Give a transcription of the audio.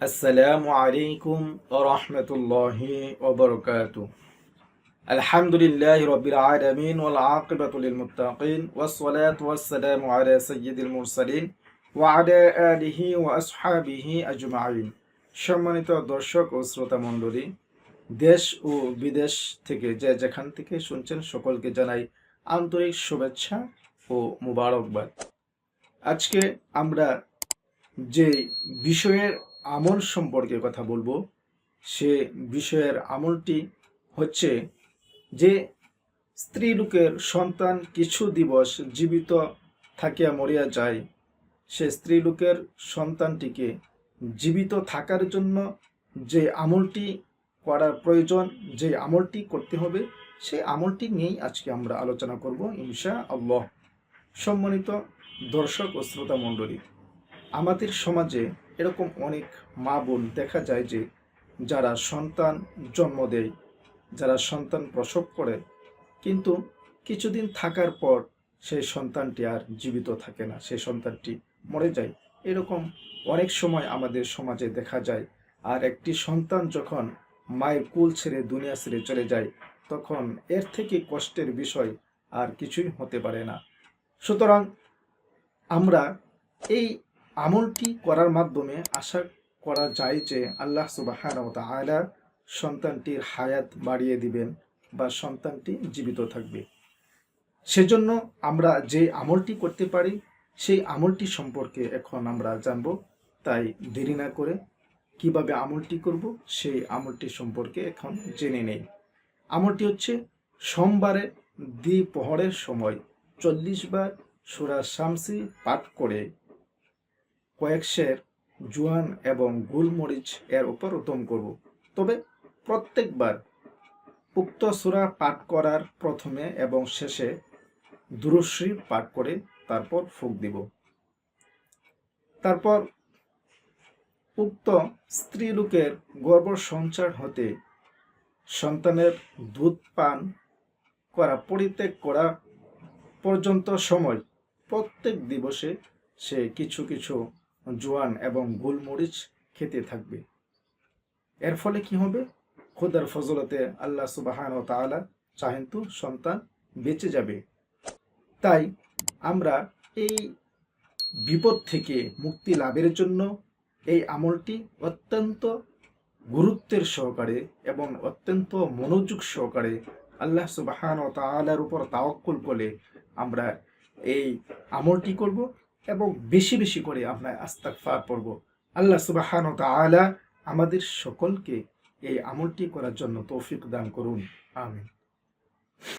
আসসালামু আলাইকুম রহমতুল্লাহ ওবরকাত আলহামদুলিল্লাহ রবিল আলমিন ওল আকিবাতুল মুতাকিন ওসলাত ওয়াসালাম আলা সৈয়দুল মুরসালিন ওয়ালা আলিহি ওয়াসহাবিহি আজমাইন সম্মানিত দর্শক ও শ্রোতা মণ্ডলী দেশ ও বিদেশ থেকে যে যেখান থেকে শুনছেন, সকলকে জানাই আন্তরিক শুভেচ্ছা ও মুবারকবাদ। আজকে আমরা যে বিষয়ের আমল সম্পর্কে কথা বলব, সে বিষয়ের আমলটি হচ্ছে যে স্ত্রী লোকের সন্তান কিছু দিবস জীবিত থাকিয়া মরিয়া যায়, সে স্ত্রী লোকের সন্তানটিকে জীবিত থাকার জন্য যে আমলটি করার প্রয়োজন, যে আমলটি করতে হবে, সেই আমলটি নিয়েই আজকে আমরা আলোচনা করব ইনশা আল্লাহ সম্মানিত দর্শক ও শ্রোতা মণ্ডলী, আমাদের সমাজে এরকম অনেক মা বোন দেখা যায় যে, যারা সন্তান জন্ম দেয়, যারা সন্তান প্রসব করে, কিন্তু কিছুদিন থাকার পর সেই সন্তানটি আর জীবিত থাকে না, সেই সন্তানটি মরে যায়। এরকম অনেক সময় আমাদের সমাজে দেখা যায়, আর একটি সন্তান যখন মায়ের কুল ছেড়ে, দুনিয়া ছেড়ে চলে যায়, তখন এর থেকে কষ্টের বিষয় আর কিছুই হতে পারে না। সুতরাং আমরা এই আমলটি করার মাধ্যমে আশা করা যায় যে আল্লাহ সুবাহান আয়লা সন্তানটির হায়াত বাড়িয়ে দিবেন বা সন্তানটি জীবিত থাকবে। সেজন্য আমরা যে আমলটি করতে পারি, সেই আমলটি সম্পর্কে এখন আমরা জানব, তাই দেরি না করে কীভাবে আমলটি করব, সেই আমলটি সম্পর্কে এখন জেনে নেই। আমলটি হচ্ছে সোমবারে দ্বিপহরের সময় চল্লিশ বার সুরা শামসি পাঠ করে কয়েক সের জোয়ান এবং গোলমরিচ এর উপর উত্তম করব। তবে প্রত্যেকবার উক্ত সুরা পাঠ করার প্রথমে এবং শেষে দুরশ্রী পাঠ করে তারপর ফুক দিব। তারপর উক্ত স্ত্রী লোকের গর্ভ সঞ্চার হতে সন্তানের দুধ পান করা পরিত্যাগ করা পর্যন্ত সময়। প্রত্যেক দিবসে সে কিছু কিছু জোয়ান এবং গোলমরিচ খেতে থাকবে। এর ফলে কি হবে? খোদার ফজলতে আল্লাহ সুবাহান ও তালা চাহেন তো সন্তান বেঁচে যাবে। তাই আমরা এই বিপদ থেকে মুক্তি লাভের জন্য এই আমলটি অত্যন্ত গুরুত্বের সহকারে এবং অত্যন্ত মনোযোগ সহকারে আল্লাহ সুবাহান ও তালার উপর তাওয়াক্কুল করে আমরা এই আমলটি করব এবং বেশি বেশি করে আমরা আস্তাকফার পড়ব। আল্লাহ সুবাহান ও তালা আমাদের সকলকে এই আমলটি করার জন্য তৌফিক দান করুন। আমিন।